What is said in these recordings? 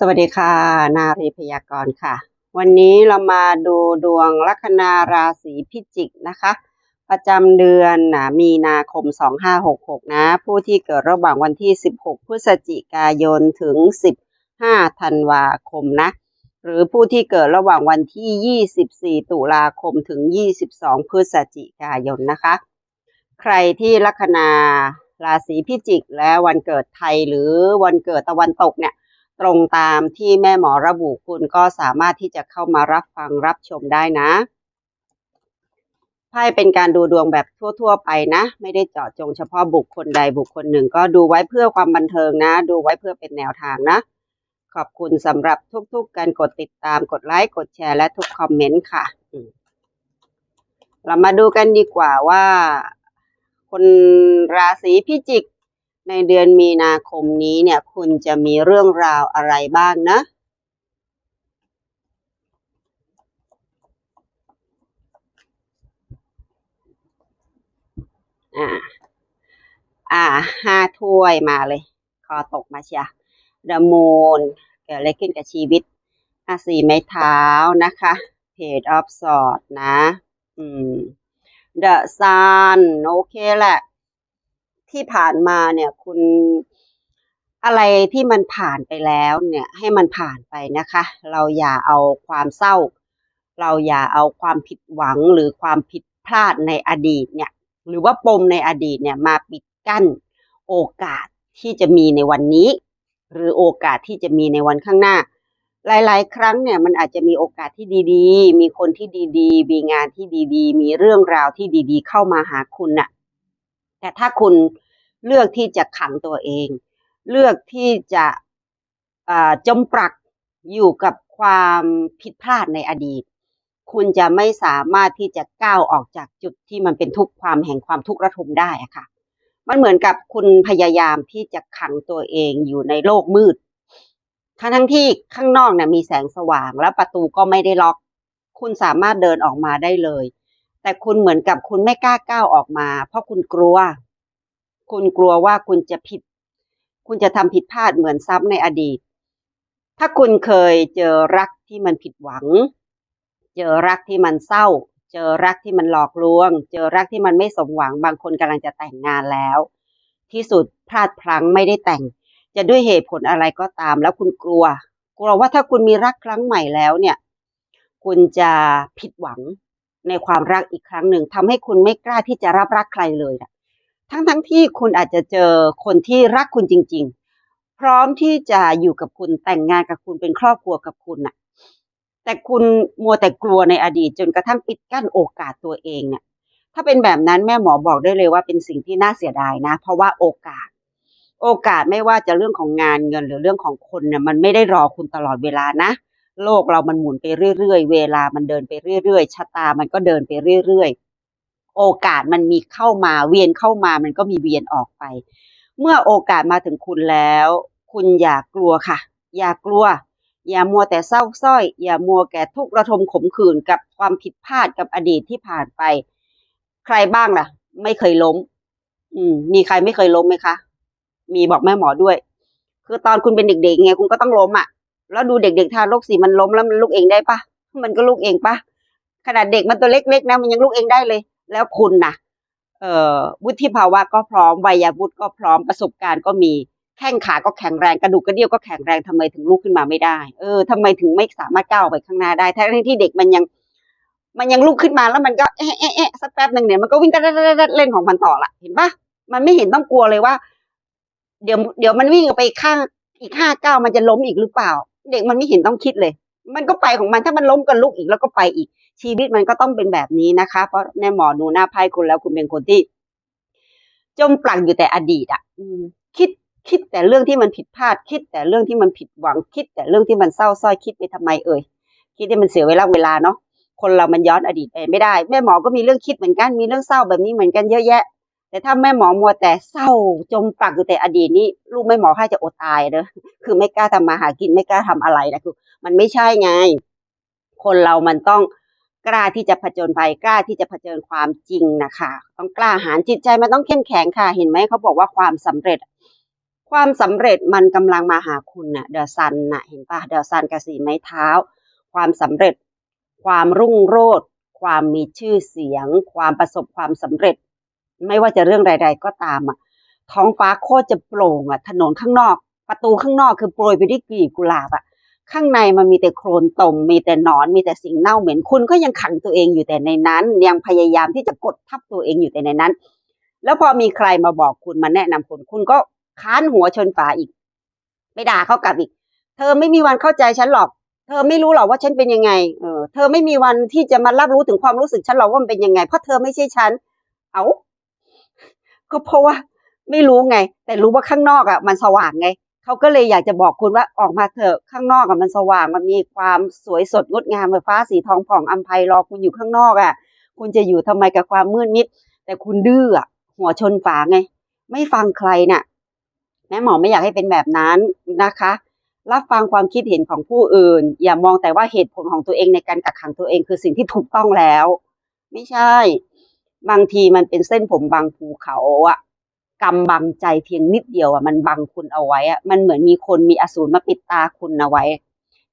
สวัสดีค่ะ นารีพยากรณ์ค่ะ วันนี้เรามาดูดวงลัคนาราศีพิจิกนะคะ ประจำเดือนนะมีนาคม 2566 นะ ผู้ที่เกิดระหว่างวันที่ 16 พฤศจิกายนถึง 15 ธันวาคมนะ หรือผู้ที่เกิดระหว่างวันที่ 24 ตุลาคมถึง 22 พฤศจิกายนนะคะ ใครที่ลัคนาราศีพิจิกและวันเกิดไทยหรือวันเกิดตะวันตกเนี่ย ตรงตามที่แม่หมอระบุคุณก็สามารถที่จะเข้ามารับฟังรับชมได้นะไพ่เป็นการดูดวงแบบทั่ว ๆ ไปนะ ไม่ได้เจาะจงเฉพาะบุคคลใดบุคคลหนึ่ง ก็ดูไว้เพื่อความบันเทิงนะ ดูไว้เพื่อเป็นแนวทางนะ ขอบคุณสำหรับทุก ๆ การกดติดตามกดไลค์กดแชร์และทุกคอมเมนต์ค่ะเรามาดูกันดีกว่าว่า คนราศีพิจิก ในเดือนมีนาคมนี้เนี่ยคุณจะมีเรื่องราวอะไรบ้างนะอ่าอ่าห้าถ้วยมาเลย คอตกมาเชียดมูนเกิดอะไรขึ้นกับชีวิตอะสี่ไม้เท้านะคะ Page of Swords นะ อืม The Sun โอเคแหละ ที่ผ่านมาเนี่ยคุณอะไรที่มันผ่านไปแล้วเนี่ยให้มันผ่านไปนะคะ เราอย่าเอาความเศร้า เราอย่าเอาความผิดหวังหรือความผิดพลาดในอดีตเนี่ยหรือว่าปมในอดีตเนี่ยมาปิดกั้นโอกาสที่จะมีในวันนี้ หรือโอกาสที่จะมีในวันข้างหน้า หลาย ๆ ครั้งเนี่ยมันอาจจะมีโอกาสที่ดีๆ มีคนที่ดีๆ มีงานที่ดีๆ มีเรื่องราวที่ดีๆ เข้ามาหาคุณน่ะ แต่ถ้าคุณเลือกที่จะขังตัวเอง เลือกที่จะจมปลักอยู่กับความผิดพลาดในอดีต คุณจะไม่สามารถที่จะก้าวออกจากจุดที่มันเป็นทุกข์ความแห่งความทุกข์ระทมได้อะค่ะ มันเหมือนกับคุณพยายามที่จะขังตัวเองอยู่ในโลกมืด ทั้งทั้งที่ข้างนอกเนี่ยมีแสงสว่างแล้วประตูก็ไม่ได้ล็อก คุณสามารถเดินออกมาได้เลย แต่คุณเหมือนกับคุณไม่กล้าก้าวออกมา เพราะคุณกลัว คุณกลัวว่าคุณจะผิด คุณจะทำผิดพลาดเหมือนซ้ำในอดีต ถ้าคุณเคยเจอรักที่มันผิดหวัง เจอรักที่มันเศร้า เจอรักที่มันหลอกลวง เจอรักที่มันไม่สมหวัง บางคนกำลังจะแต่งงานแล้ว ที่สุดพลาดพลั้งไม่ได้แต่ง จะด้วยเหตุผลอะไรก็ตาม แล้วคุณกลัว กลัวว่าถ้าคุณมีรักครั้งใหม่แล้วเนี่ย คุณจะผิดหวังในความรักอีกครั้งหนึ่งทำให้คุณไม่กล้าที่จะรับรักใครเลยนะ ทั้งทั้งที่คุณอาจจะเจอคนที่รักคุณจริง ๆ พร้อมที่จะอยู่กับคุณแต่งงานกับคุณเป็นครอบครัวกับคุณน่ะ แต่คุณมัวแต่กลัวในอดีตจนกระทั่งปิดกั้นโอกาสตัวเองเนี่ย ถ้าเป็นแบบนั้นแม่หมอบอกได้เลยว่าเป็นสิ่งที่น่าเสียดายนะ เพราะว่าโอกาส โอกาสไม่ว่าจะเรื่องของงานเงินหรือเรื่องของคนเนี่ยมันไม่ได้รอคุณตลอดเวลานะ โลกเรามันหมุนไปเรื่อยๆ เวลามันเดินไปเรื่อยๆ ชะตามันก็เดินไปเรื่อยๆ โอกาสมันมีเข้ามาเวียนเข้ามามันก็มีเวียนออกไป เมื่อโอกาสมาถึงคุณแล้ว คุณอย่ากลัวค่ะ อย่ากลัว อย่ามัวแต่เศร้าสร้อย อย่ามัวแก่ทุกข์ระทมขมขื่นกับความผิดพลาดกับอดีตที่ผ่านไป ใครบ้างล่ะ ไม่เคยล้ม อืม มีใครไม่เคยล้มไหมคะ มีบอกแม่หมอด้วย คือตอนคุณเป็นเด็กๆไงคุณก็ต้องล้มอะ แล้วดูเด็กๆทารกสิมันล้มแล้วมันลุกเองได้ปะมันก็ลุกเองปะขนาดเด็กมันตัวเล็กๆนะมันยังลุกเองได้เลย แล้วคุณนะเอ่อวุฒิภาวะก็พร้อมวัยวุฒิก็พร้อมประสบการณ์ก็มีแข้งขาก็แข็งแรงกระดูกกระเดี่ยวก็แข็งแรงทำไมถึงลุกขึ้นมาไม่ได้ เออทำไมถึงไม่สามารถก้าวไปข้างหน้าได้ทั้งที่เด็กมันยัง มันยังลุกขึ้นมาแล้วมันก็เอ๊ะเอ๊ะเอ๊ะสักแป๊บหนึ่งเนี่ยมันก็วิ่งกระเล่นของมันต่อละเห็นปะมันไม่เห็นต้องกลัวเลยว่า เดี๋ยวเดี๋ยวมันวิ่งไปข้างอีกห้าเก้าวมันจะล้มอีกหรือเปล่า เด็กมันไม่เห็นต้องคิดเลย มันก็ไปของมันถ้ามันล้มกันลุกอีกแล้วก็ไปอีก ชีวิตมันก็ต้องเป็นแบบนี้นะคะ เพราะแน่หมอดูหน้าไพ่คุณแล้วคุณเป็นคนที่ จมปลักอยู่แต่อดีตอะอืมคิดคิดแต่เรื่องที่มันผิดพลาด คิดแต่เรื่องที่มันผิดหวัง คิดแต่เรื่องที่มันเศร้าส้อยคิดไปทำไมเอ่ยคิดให้มันเสียเวลาเวลาเนาะคนเรามันย้อนอดีตไปไม่ได้ แม่หมอก็มีเรื่องคิดเหมือนกันมีเรื่องเศร้าแบบนี้เหมือนกันเยอะแยะ แต่ถ้าแม่หมอมัวแต่เศร้า จมปลักอยู่แต่อดีตนี่ลูกแม่หมอค่าจะอดตายเนอะคือไม่กล้าทำมาหากินไม่กล้าทำอะไรนะคือ มันไม่ใช่ไง คนเรามันต้อง กล้าที่จะผจญภัยกล้าที่จะเผชิญความจริงนะคะ ต้องกล้าหาญจิตใจมันต้องเข้มแข็งค่ะ เห็นไหมเขาบอกว่าความสำเร็จ ความสำเร็จมันกำลังมาหาคุณน่ะเดอะซันน่ะเห็นปะเดอะซันกับสีไม้เท้า ความสำเร็จ ความรุ่งโรจน์ความมีชื่อเสียง ความประสบความสำเร็จ ไม่ว่าจะเรื่องใด ๆ ก็ตามอะท้องฟ้าโคตรจะโปร่งอะถนนข้างนอก ประตูข้างนอกคือโปรยไปด้วยกลีบกุหลาบอะ ข้างในมันมีแต่โคลนตมมีแต่นอนมีแต่สิ่งเน่าเหม็นคุณก็ยังขังตัวเองอยู่แต่ในนั้น ยังพยายามที่จะกดทับตัวเองอยู่แต่ในนั้น แล้วพอมีใครมาบอกคุณมาแนะนำคุณคุณก็ค้านหัวชนฝาอีกไปด่าเขากลับอีก เธอไม่มีวันเข้าใจฉันหรอก เธอไม่รู้หรอกว่าฉันเป็นยังไงเออเธอไม่มีวันที่จะมารับรู้ถึงความรู้สึกฉันหรอกว่ามันเป็นยังไง เพราะเธอไม่ใช่ฉัน เอาก็เพราะว่า ไม่รู้ไง แต่รู้ว่าข้างนอกอะ มันสว่างไง เขาก็เลยอยากจะบอกคุณว่าออกมาเถอะข้างนอกอะมันสว่างมันมีความสวยสดงดงามเหมือนฟ้าสีทองผ่องอัมภัยรอคุณอยู่ข้างนอกอะคุณจะอยู่ทำไมกับความมืดมิด แต่คุณดื้อหัวชนฝาไง ไม่ฟังใครน่ะ แม่หมอไม่อยากให้เป็นแบบนั้นนะคะ รับฟังความคิดเห็นของผู้อื่น อย่ามองแต่ว่าเหตุผลของตัวเองในการกักขังตัวเองคือสิ่งที่ถูกต้องแล้ว ไม่ใช่ บางทีมันเป็นเส้นผมบางภูเขาอะ กำบังใจเพียงนิดเดียวอะมันบังคุณเอาไว้อะมันเหมือนมีคนมีอสูรมาปิดตาคุณเอาไว้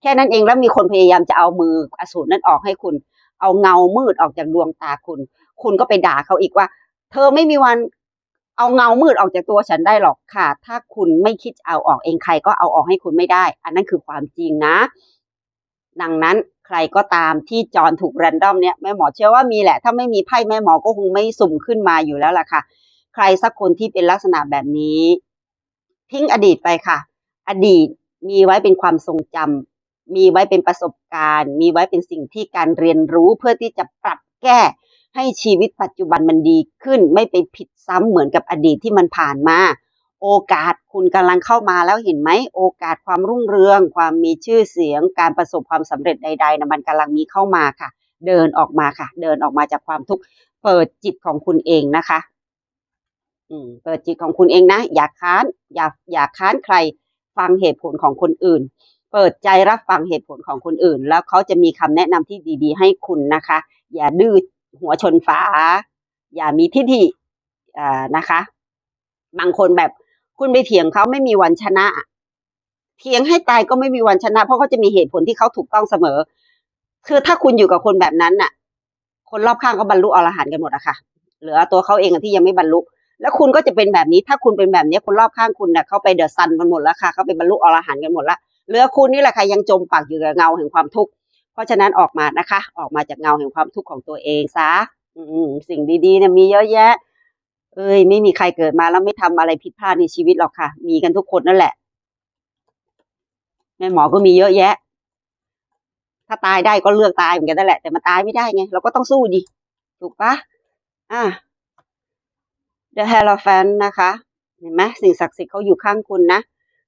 แค่นั้นเองแล้วมีคนพยายามจะเอามืออสูรนั้นออกให้คุณ เอาเงามืดออกจากดวงตาคุณ คุณก็ไปด่าเขาอีกว่า เธอไม่มีวันเอาเงามืดออกจากตัวฉันได้หรอกค่ะ ถ้าคุณไม่คิดเอาออกเองใครก็เอาออกให้คุณไม่ได้ อันนั้นคือความจริงนะ ดังนั้นใครก็ตามที่จอนถูกแรนดอมเนี่ยแม่หมอเชื่อว่ามีแหละ ถ้าไม่มีไพ่แม่หมอก็คงไม่สุ่มขึ้นมาอยู่แล้วล่ะค่ะ ใครสักคนที่เป็นลักษณะแบบนี้ ทิ้งอดีตไปค่ะ อดีตมีไว้เป็นความทรงจำมีไว้เป็นประสบการณ์ มีไว้เป็นสิ่งที่การเรียนรู้เพื่อที่จะปรับแก้ให้ชีวิตปัจจุบันมันดีขึ้น ไม่ไปผิดซ้ำเหมือนกับอดีตที่มันผ่านมา โอกาสคุณกำลังเข้ามาแล้วเห็นไหม โอกาสความรุ่งเรือง ความมีชื่อเสียง การประสบความสำเร็จใดๆนะมันกำลังมีเข้ามาค่ะ เดินออกมาค่ะ เดินออกมาจากความทุกข์เปิดจิตของคุณเองนะคะ เปิดจิตของคุณเองนะ อย่าค้านอย่าอย่าค้านใครฟังเหตุผลของคนอื่น เปิดใจรับฟังเหตุผลของคนอื่น แล้วเขาจะมีคำแนะนำที่ดี ๆ ให้คุณนะคะ อย่าดื้อหัวชนฝา อย่ามีทิฐิอ่านะคะ บางคนแบบคุณไปเถียงเขาไม่มีวันชนะ เถียงให้ตายก็ไม่มีวันชนะ เพราะเขาจะมีเหตุผลที่เขาถูกต้องเสมอ คือถ้าคุณอยู่กับคนแบบนั้นน่ะ คนรอบข้างก็บรรลุอรหันต์กันหมดอะค่ะ เหลือตัวเขาเองที่ยังไม่บรรลุ แล้วคุณก็จะเป็นแบบนี้ ถ้าคุณเป็นแบบนี้คนรอบข้างคุณเนี่ยเขาไปเดอะซันกันหมดแล้วค่ะเขาไปบรรลุอรหันต์กันหมดแล้วเหลือคุณนี่แหละค่ะยังจมปักอยู่กับเงาแห่งความทุกข์เพราะฉะนั้นออกมานะคะ ออกมาจากเงาแห่งความทุกข์ของตัวเองซะสิ่งดีๆเนี่ยมีเยอะแยะ เอ้ย ไม่มีใครเกิดมาแล้วไม่ทำอะไรผิดพลาดในชีวิตหรอกค่ะ มีกันทุกคนนั่นแหละแม่หมอก็มีเยอะแยะ ถ้าตายได้ก็เลือกตายเหมือนกันนั่นแหละ แต่มันตายไม่ได้ไง เราก็ต้องสู้ดิ ถูกปะอะ The Hierophant นะคะเห็นไหมสิ่งศักดิ์สิทธิ์เขาอยู่ข้างคุณนะ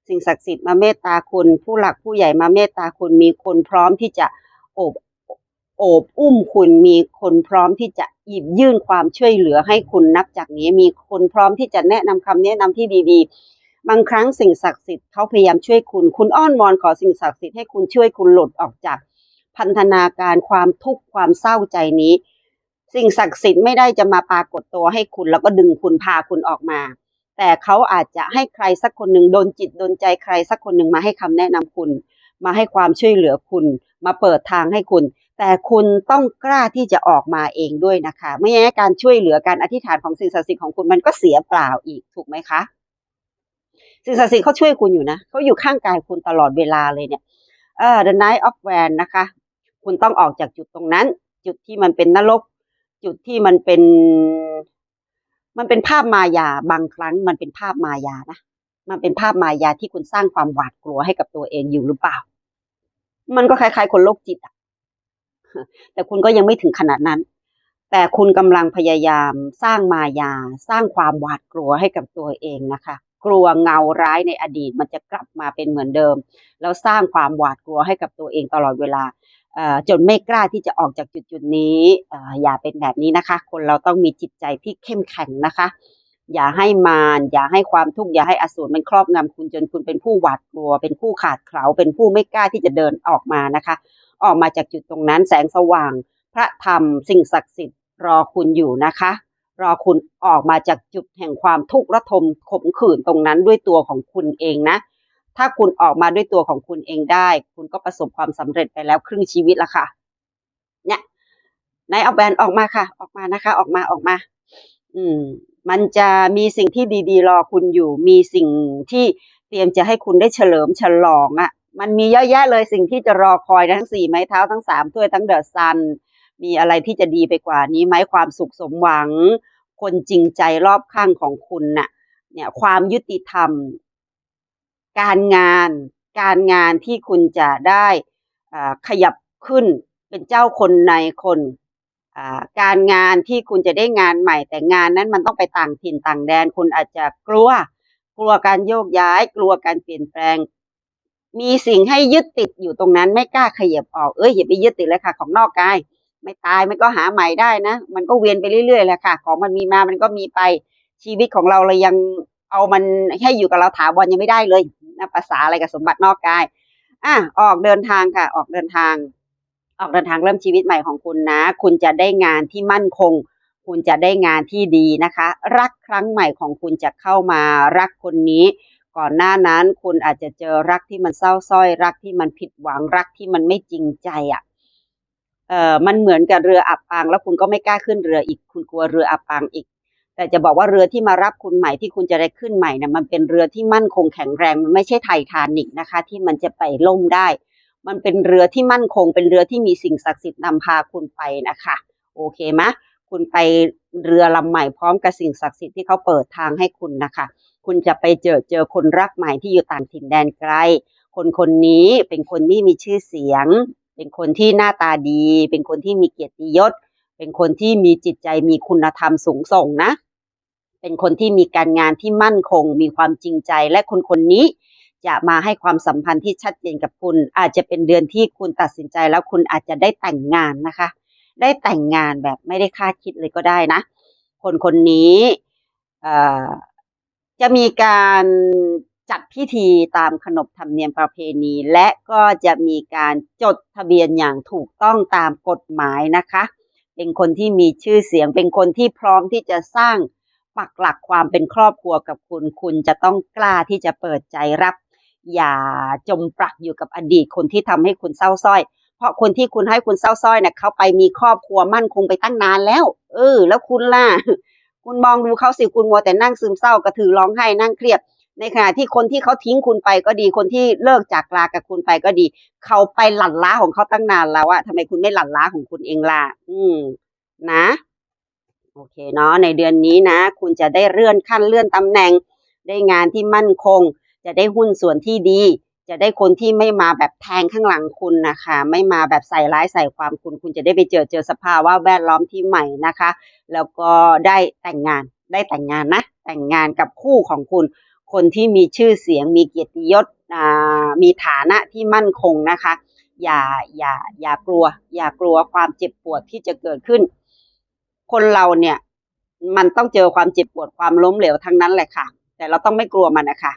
สิ่งศักดิ์สิทธิ์มาเมตตาคุณ ผู้หลักผู้ใหญ่มาเมตตาคุณมีคนพร้อมที่จะโอบโอบอุ้มคุณมีคนพร้อมที่จะหยิบยื่นความช่วยเหลือให้คุณนับจากนี้ มีคนพร้อมที่จะแนะนำคำแนะนำที่ดีๆ บางครั้งสิ่งศักดิ์สิทธิ์เขาพยายามช่วยคุณ คุณอ้อนวอนขอสิ่งศักดิ์สิทธิ์ให้คุณช่วยคุณหลุดออกจากพันธนาการความทุกข์ความเศร้าใจนี้ สิ่งศักดิ์สิทธิ์ไม่ได้จะมาปรากฏตัวให้คุณ แล้วก็ดึงคุณพาคุณออกมา แต่เขาอาจจะให้ใครสักคนหนึ่งโดนจิตโดนใจใครสักคนหนึ่งมาให้คำแนะนำคุณ มาให้ความช่วยเหลือคุณ มาเปิดทางให้คุณ แต่คุณต้องกล้าที่จะออกมาเองด้วยนะคะไม่งั้นการช่วยเหลือการอธิษฐานของสิ่งศักดิ์สิทธิ์ของคุณมันก็เสียเปล่าอีกถูกไหมคะสิ่งศักดิ์สิทธิ์เขาช่วยคุณอยู่นะเขาอยู่ข้างกายคุณตลอดเวลาเลยเนี่ยเออ The Knight of Wand นะคะ คุณต้องออกจากจุดตรงนั้น จุดที่มันเป็นนรก จุดที่มันเป็น มันเป็นภาพมายาบางครั้ง มันเป็นภาพมายานะมันเป็นภาพมายาที่คุณสร้างความหวาดกลัวให้กับตัวเองอยู่หรือเปล่า มันก็คล้ายๆคนโรคจิตอะแต่คุณก็ยังไม่ถึงขนาดนั้น แต่คุณกำลังพยายามสร้างมายา สร้างความหวาดกลัวให้กับตัวเองนะคะ กลัวเงาร้ายในอดีตมันจะกลับมาเป็นเหมือนเดิม แล้วสร้างความหวาดกลัวให้กับตัวเองตลอดเวลา จนไม่กล้าที่จะออกจากจุดจุดนี้เอ่ออย่าเป็นแบบนี้นะคะ คนเราต้องมีจิตใจที่เข้มแข็งนะคะ อย่าให้มารอย่าให้ความทุกข์อย่าให้อสูรมันครอบงำคุณจนคุณเป็นผู้หวาดกลัว เป็นผู้ขาดเขลาเป็นผู้ไม่กล้าที่จะเดินออกมานะคะ ออกมาจากจุดตรงนั้นแสงสว่าง พระธรรมสิ่งศักดิ์สิทธิ์รอคุณอยู่นะคะ รอคุณออกมาจากจุดแห่งความทุกข์ระทมขมขื่นตรงนั้นด้วยตัวของคุณเองนะ ถ้าคุณออกมาด้วยตัวของคุณเองได้ คุณก็ประสบความสำเร็จไปแล้วครึ่งชีวิตละค่ะ เนี่ยนายเอาแบรนด์ออกมาค่ะ ออกมานะคะ ออกมาออกมา อืม มันจะมีสิ่งที่ดีๆ รอคุณอยู่ มีสิ่งที่เตรียมจะให้คุณได้เฉลิมฉลองอะ่ะ มันมีเยอะแยะเลยสิ่งที่จะรอคอยทั้งสี่ไม้เท้าทั้งสามถ้วยทั้งเดอะซัน มีอะไรที่จะดีไปกว่านี้ไหมความสุขสมหวัง คนจริงใจรอบข้างของคุณน่ะ เนี่ย ความยุติธรรม การงานการงานที่คุณจะได้ขยับขึ้นเป็นเจ้าคนในคนการงานที่คุณจะได้งานใหม่ แต่งานนั้นมันต้องไปต่างถิ่นต่างแดน คุณอาจจะกลัวกลัวการโยกย้าย กลัวการเปลี่ยนแปลง มีสิ่งให้ยึดติดอยู่ตรงนั้นไม่กล้าขยับออกเอ้ยอย่าไปยึดติดเลยค่ะ ของนอกกาย ไม่ตายมันก็หาใหม่ได้นะ มันก็เวียนไปเรื่อยๆแหละค่ะ ของมันมีมามันก็มีไปชีวิตของเราเรายังเอามันให้อยู่กับเราถาวรยังไม่ได้เลย นะภาษาอะไรกับสมบัตินอกกายอะออกเดินทางค่ะ ออกเดินทาง ออกเดินทางเริ่มชีวิตใหม่ของคุณนะ คุณจะได้งานที่มั่นคง คุณจะได้งานที่ดีนะคะ รักครั้งใหม่ของคุณจะเข้ามารักคนนี้ ก่อนหน้านั้นคุณอาจจะเจอรักที่มันเศร้าส้อย รักที่มันผิดหวังรักที่มันไม่จริงใจอะเอ่อมันเหมือนกับเรืออับปาง แล้วคุณก็ไม่กล้าขึ้นเรืออีก คุณกลัวเรืออับปางอีก แต่จะบอกว่าเรือที่มารับคุณใหม่ที่คุณจะได้ขึ้นใหม่นี่ยมันเป็นเรือที่มั่นคงแข็งแรงมันไม่ใช่ไททานิกนะคะ ที่มันจะไปล่มได้ มันเป็นเรือที่มั่นคง เป็นเรือที่มีสิ่งศักดิ์สิทธิ์นำพาคุณไปนะคะ โอเคไหมคุณไปเรือลำใหม่พร้อมกับสิ่งศักดิ์สิทธิ์ที่เขาเปิดทางให้คุณนะคะ คุณจะไปเจอเจอคนรักใหม่ที่อยู่ต่างถิ่นแดนไกล คนคนนี้เป็นคนที่มีชื่อเสียง เป็นคนที่หน้าตาดี เป็นคนที่มีเกียรติยศ เป็นคนที่มีจิตใจมีคุณธรรมสูงส่งนะ เป็นคนที่มีการงานที่มั่นคง มีความจริงใจ และคนคนนี้จะมาให้ความสัมพันธ์ที่ชัดเจนกับคุณ อาจจะเป็นเดือนที่คุณตัดสินใจแล้วคุณอาจจะได้แต่งงานนะคะ ได้แต่งงานแบบไม่ได้คาดคิดเลยก็ได้นะ คนคนนี้เอ่อจะมีการจัดพิธีตามขนบธรรมเนียมประเพณี และก็จะมีการจดทะเบียนอย่างถูกต้องตามกฎหมายนะคะ เป็นคนที่มีชื่อเสียง เป็นคนที่พร้อมที่จะสร้าง ปักหลักความเป็นครอบครัวกับคุณ คุณจะต้องกล้าที่จะเปิดใจรับ อย่าจมปลักอยู่กับอดีตคนที่ทำให้คุณเศร้าส้อย เพราะคนที่คุณให้คุณเศร้าส้อยเนี่ยเขาไปมีครอบครัวมั่นคงไปตั้งนานแล้ว เออ แล้วคุณล่ะ คุณมองดูเขาสิคุณมัวแต่นั่งซึมเศร้ากระถือร้องไห้นั่งเครียดในขณะที่คนที่เขาทิ้งคุณไปก็ดีคนที่เลิกจากลากับคุณไปก็ดี เขาไปหลั่นล้าของเขาตั้งนานแล้วอะทำไมคุณไม่หลั่นล้าของคุณเองล่ะอืม นะ โอเคเนาะในเดือนนี้นะ คุณจะได้เลื่อนขั้นเลื่อนตำแหน่ง ได้งานที่มั่นคง จะได้หุ้นส่วนที่ดี จะได้คนที่ไม่มาแบบแทงข้างหลังคุณนะคะ ไม่มาแบบใส่ร้ายใส่ความคุณ คุณจะได้ไปเจอเจอสภาวะแวดล้อมที่ใหม่นะคะ แล้วก็ได้แต่งงานได้แต่งงานนะ แต่งงานกับคู่ของคุณ คนที่มีชื่อเสียงมีเกียรติยศอ่ามีฐานะที่มั่นคงนะคะ อย่าอย่าอย่ากลัว อย่ากลัวความเจ็บปวดที่จะเกิดขึ้น คนเราเนี่ย มันต้องเจอความเจ็บปวดความล้มเหลวทั้งนั้นแหละค่ะ แต่เราต้องไม่กลัวมันนะคะ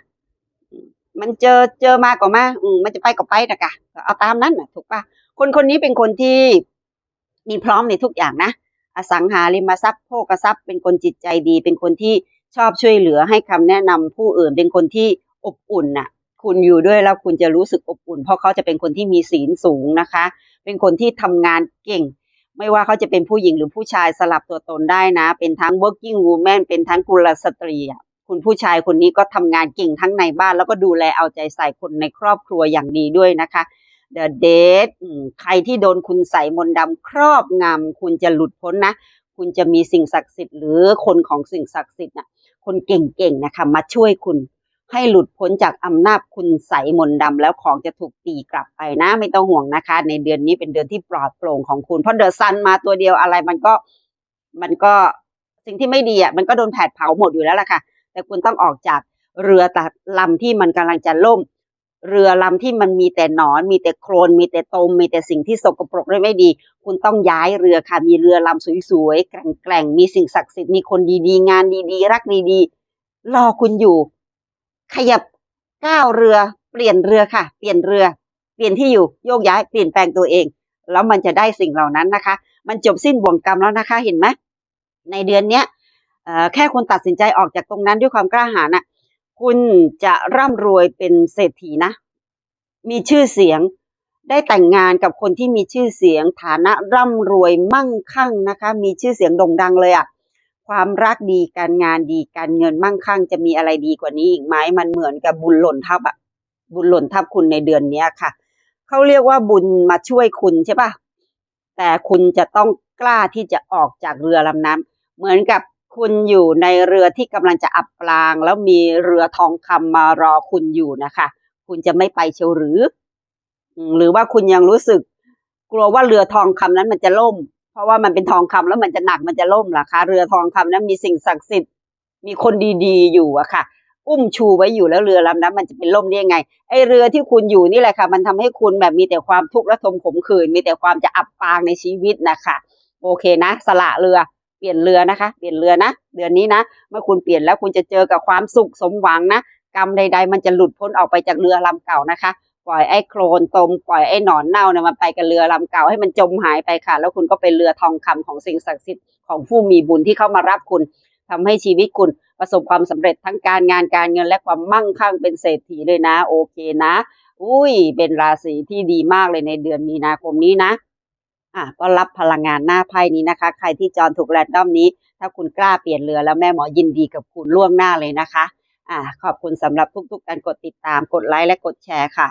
มันเจอเจอมาก็มาอืมมันจะไปก็ไปนะคะเอาตามนั้นนะถูกปะคนคนนี้เป็นคนที่มีพร้อมในทุกอย่างนะอสังหาริมทรัพย์โภคทรัพย์ เป็นคนจิตใจดี เป็นคนที่ชอบช่วยเหลือให้คำแนะนำผู้อื่น เป็นคนที่อบอุ่นน่ะ คุณอยู่ด้วยแล้วคุณจะรู้สึกอบอุ่น เพราะเขาจะเป็นคนที่มีศีลสูงนะคะ เป็นคนที่ทำงานเก่ง ไม่ว่าเขาจะเป็นผู้หญิงหรือผู้ชายสลับตัวตนได้นะ เป็นทั้ง working woman เป็นทั้งกุลสตรีอะคุณผู้ชายคนนี้ก็ทำงานเก่งทั้งในบ้าน แล้วก็ดูแลเอาใจใส่คนในครอบครัวอย่างดีด้วยนะคะ The Date ใครที่โดนคุณใส่มนต์ดำครอบงำคุณจะหลุดพ้นนะ คุณจะมีสิ่งศักดิ์สิทธิ์หรือคนของสิ่งศักดิ์สิทธิ์น่ะคนเก่งๆนะคะมาช่วยคุณ ให้หลุดพ้นจากอำนาจคุณใสมนต์ดำแล้วของจะถูกตีกลับไปนะ ไม่ต้องห่วงนะคะ ในเดือนนี้เป็นเดือนที่ปลอดโปร่งของคุณเพราะเดอะซันมาตัวเดียวอะไรมันก็มันก็สิ่งที่ไม่ดีอะมันก็โดนแผดเผาหมดอยู่แล้วล่ะค่ะ แต่คุณต้องออกจากเรือแต่ลำที่มันกำลังจะล่ม เรือลำที่มันมีแต่หนอน มีแต่โคลนมีแต่ตม มีแต่สิ่งที่สกปรกและไม่ดี คุณต้องย้ายเรือค่ะ มีเรือลำสวยๆแกร่งๆมีสิ่งศักดิ์สิทธิ์มีคนดีๆ งานดีๆ รักดีๆรอคุณอยู่ ขยับก้าวเรือ เปลี่ยนเรือค่ะ เปลี่ยนเรือ เปลี่ยนที่อยู่โยกย้ายเปลี่ยนแปลงตัวเอง แล้วมันจะได้สิ่งเหล่านั้นนะคะ มันจบสิ้นบ่วงกรรมแล้วนะคะ เห็นไหมในเดือนเนี้ยแค่คุณตัดสินใจออกจากตรงนั้นด้วยความกล้าหาญน่ะคุณจะร่ำรวยเป็นเศรษฐีนะ มีชื่อเสียงได้แต่งงานกับคนที่มีชื่อเสียงฐานะร่ำรวยมั่งคั่งนะคะ มีชื่อเสียงโด่งดังเลยอะ ความรักดีการงานดีการเงินมั่งคั่งจะมีอะไรดีกว่านี้อีกไหมมันเหมือนกับบุญหล่นทับอะบุญหล่นทับคุณในเดือนเนี้ยค่ะเขาเรียกว่าบุญมาช่วยคุณใช่ปะแต่คุณจะต้องกล้าที่จะออกจากเรือลำนั้นเหมือนกับคุณอยู่ในเรือที่กำลังจะอับปาง แล้วมีเรือทองคำมารอคุณอยู่นะคะ คุณจะไม่ไปเชียวหรือ หรือว่าคุณยังรู้สึก กลัวว่าเรือทองคำนั้นมันจะล่ม ราะว่ามันเป็นทองคำแล้วมันจะหนักมันจะล่มล่ะคะเรือทองคำนั้นมีสิ่งศักดิ์สิทธิ์มีคนดีๆ อยู่อะค่ะ อุ้มชูไว้อยู่แล้วเรือลำนั้นมันจะเป็นล่มได้ยังไงไอเรือที่คุณอยู่นี่แหละค่ะ มันทำให้คุณแบบมีแต่ความทุกข์และทมขมขื่นมีแต่ความจะอับปางในชีวิตนะคะโอเคนะ สละเรือเปลี่ยนเรือนะคะ เปลี่ยนเรือนะเดือนนี้นะ เมื่อคุณเปลี่ยนแล้วคุณจะเจอกับความสุขสมหวังนะ กรรมใด ๆ มันจะหลุดพ้นออกไปจากเรือลำเก่านะคะ ปล่อยไอ้โคลนตมปล่อยไอ้หนอนเน่าเนี่ยมันไปกับเรือลำเก่าให้มันจมหายไปค่ะ แล้วคุณก็เป็นเรือทองคำของสิ่งศักดิ์สิทธิ์ของผู้มีบุญที่เข้ามารับคุณทำให้ชีวิตคุณประสบความสำเร็จทั้งการงานการเงินและความมั่งคั่งเป็นเศรษฐีเลยนะ โอเคนะ อุ้ย เป็นราศีที่ดีมากเลยในเดือนมีนาคมนี้นะอะก็รับพลังงานหน้าไพ่นี้นะคะ ใครที่จองถูกแรนดอมนี้ ถ้าคุณกล้าเปลี่ยนเรือแล้วแม่หมอยินดีกับคุณล่วงหน้าเลยนะคะอ่าขอบคุณสำหรับทุกๆการกดติดตามกดไลค์และกดแชร์ค่ะ